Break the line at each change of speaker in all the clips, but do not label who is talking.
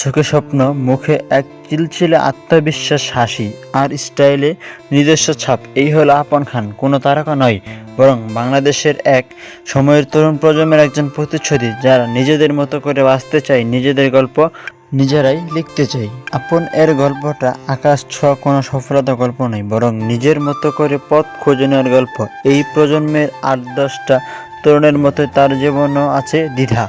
চোখে স্বপ্ন, মুখে এক চিলচিলে আত্মবিশ্বাস হাসি আর স্টাইলে নিজস্ব ছাপ। এই হলো আপন খান, কোনো তারকা নয়, বরং বাংলাদেশের এক সময়ের তরুণ প্রজন্মের একজন প্রতিচ্ছবি যারা নিজেদের মতো করে বাঁচতে চায়, নিজেদের গল্প নিজেরাই লিখতে চাই আপন এর গল্পটা আকাশ ছোঁয়া কোনো সফলতা গল্প নয়, বরং নিজের মতো করে পথ খুঁজে নেওয়ার গল্প। এই প্রজন্মের আট দশটা তরুণের মতো তার জীবনও আছে দ্বিধা।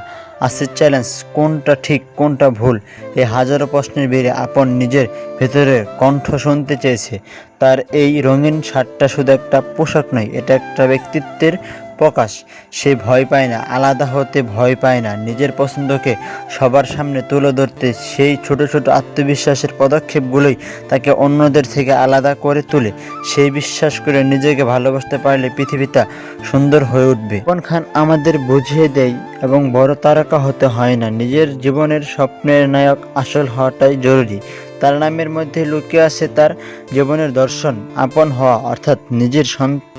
আছে চ্যালেঞ্জ কোনটা ঠিক, কোনটা ভুল, এই হাজারো প্রশ্নের বেরিয়ে আপন নিজের ভেতরের কণ্ঠ শুনতে চেয়েছে। তার এই রঙিন শার্টটা শুধু একটা পোশাক নয়, এটা একটা ব্যক্তিত্বের প্রকাশ, সে ভয় পায় না, আলাদা হতে ভয় পায় না, নিজের পছন্দকে সবার সামনে তুলে ধরতে সেই ছোট ছোট আত্মবিশ্বাসের পদক্ষেপগুলোই তাকে অন্যদের থেকে আলাদা করে তোলে। সেই বিশ্বাস করে নিজেকে ভালোবাসতে পারলে পৃথিবীটা সুন্দর হয়ে উঠবে। আপন খান আমাদের বুঝিয়ে দেয় এবং বড় তারকা হতে হয় না, নিজের জীবনের স্বপ্নের নায়ক আসল হওয়াটাই জরুরি। তার নামের মধ্যে লুকিয়ে আছে তার জীবনের দর্শন, আপন হওয়া, অর্থাৎ নিজের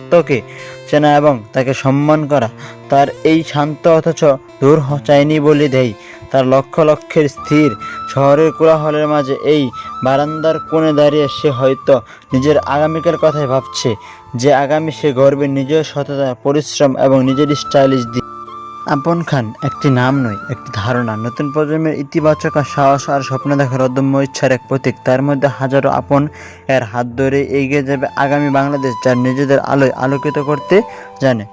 সন্তকে চেনা এবং তাকে সম্মান করা। তার এই শান্ত অথচ দূর চাইনি বলে দেয় তার লক্ষ লক্ষের স্থির শহরের কোলাহলের মাঝে এই বারান্দার কোণে দাঁড়িয়ে সে হয়তো নিজের আগামীকাল কথাই ভাবছে, যে আগামী সে গর্বে নিজের সততা পরিশ্রম এবং নিজের স্টাইলিশ দিক। আপন খান, একটি নাম নয়, একটি ধারণা। নতুন প্রজন্মের ইতিবাচক আর সাহস আর স্বপ্ন দেখার অদম্য ইচ্ছার এক প্রতীক। তার মধ্যে হাজারো আপন এর হাত ধরে এগিয়ে যাবে আগামী বাংলাদেশ যার নিজেদের আলোয় আলোকিত করতে জানে।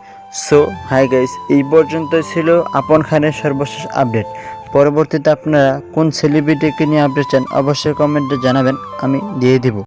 সো হাই গাইস এই পর্যন্তই ছিল আপন খানের সর্বশেষ আপডেট। পরবর্তীতে আপনারা কোন সেলিব্রিটিকে নিয়ে আপডেট চান, অবশ্যই কমেন্টে জানাবেন, আমি দিয়ে দিব।